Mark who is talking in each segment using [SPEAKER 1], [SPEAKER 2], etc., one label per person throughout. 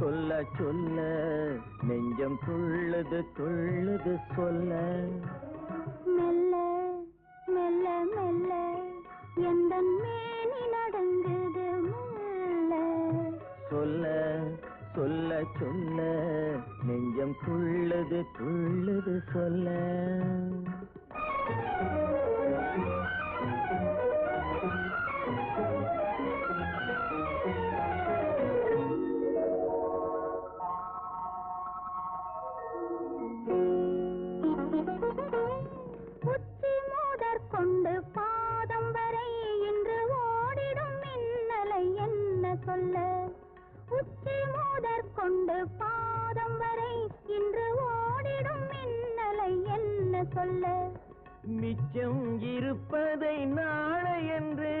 [SPEAKER 1] சொல்ல நெஞ்சம் துள்ளுது துள்ளுது சொல்ல.
[SPEAKER 2] மெல்ல மெல்ல மெல்ல எந்த மேனி நடங்குது மெல்ல.
[SPEAKER 1] சொல்ல சொல்ல சொல்ல நெஞ்சம் துள்ளுது துள்ளுது சொல்ல.
[SPEAKER 2] உச்சி மூதற் கொண்டு பாதம் வரை இன்று ஓடிடும் மின்னலை என்ன சொல்ல?
[SPEAKER 1] மிச்சம் இருப்பதை நாளை என்று.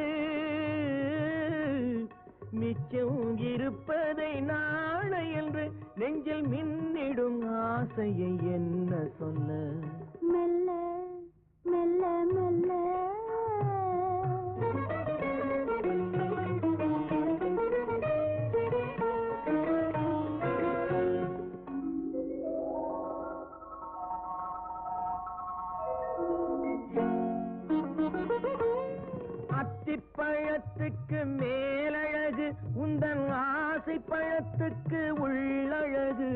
[SPEAKER 1] மிச்சம் இருப்பதை நாளை என்று நெஞ்சில் மின்னிடும் ஆசையை என்ன சொல்ல?
[SPEAKER 2] மெல்ல
[SPEAKER 1] அத்திப்பழத்துக்கு மேலழகு உந்தன் ஆசை பழத்துக்கு உள்ளழகு.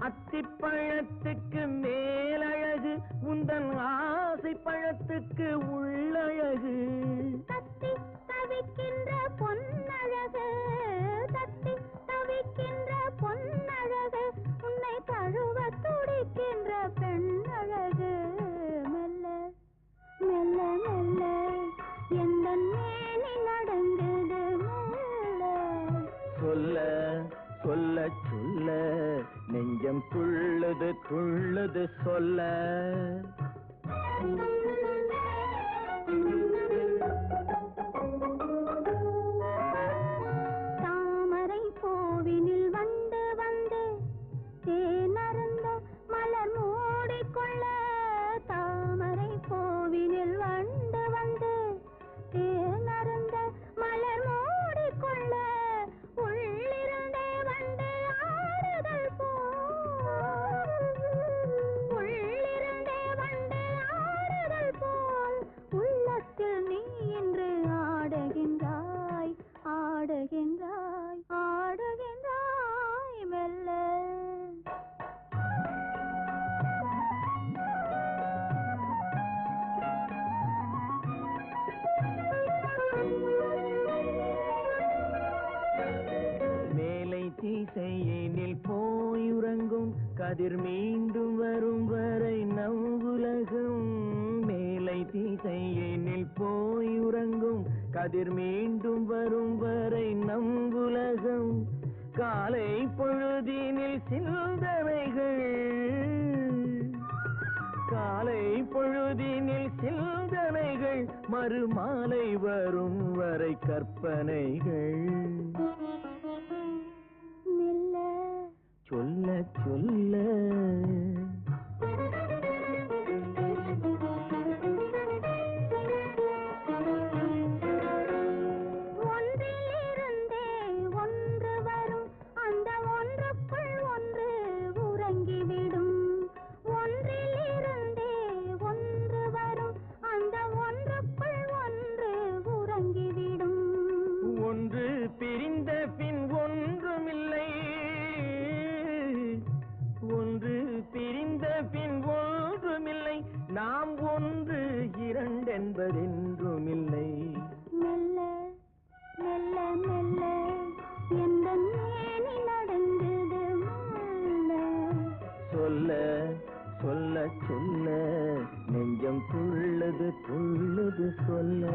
[SPEAKER 1] அத்திப்பழத்துக்கு மேலழகு உந்தன் ஆசை பழத்துக்கு துள்ளுது துள்ளுது சொல்ல. போயுறங்கும். கதிர் மீண்டும் வரும் வரை நம் உலகம் மேலை திசையினில் போயுறங்கும். கதிர் மீண்டும் வரும் வரை நம் உலகம் காலை பொழுதினில் சிந்தனைகள். காலை பொழுதினில் சிந்தனைகள் மறுமாலை வரும் வரை கற்பனைகள். சொல்ல சொல்ல சொல்ல நெஞ்சம் துள்ளுது துள்ளுது சொல்ல.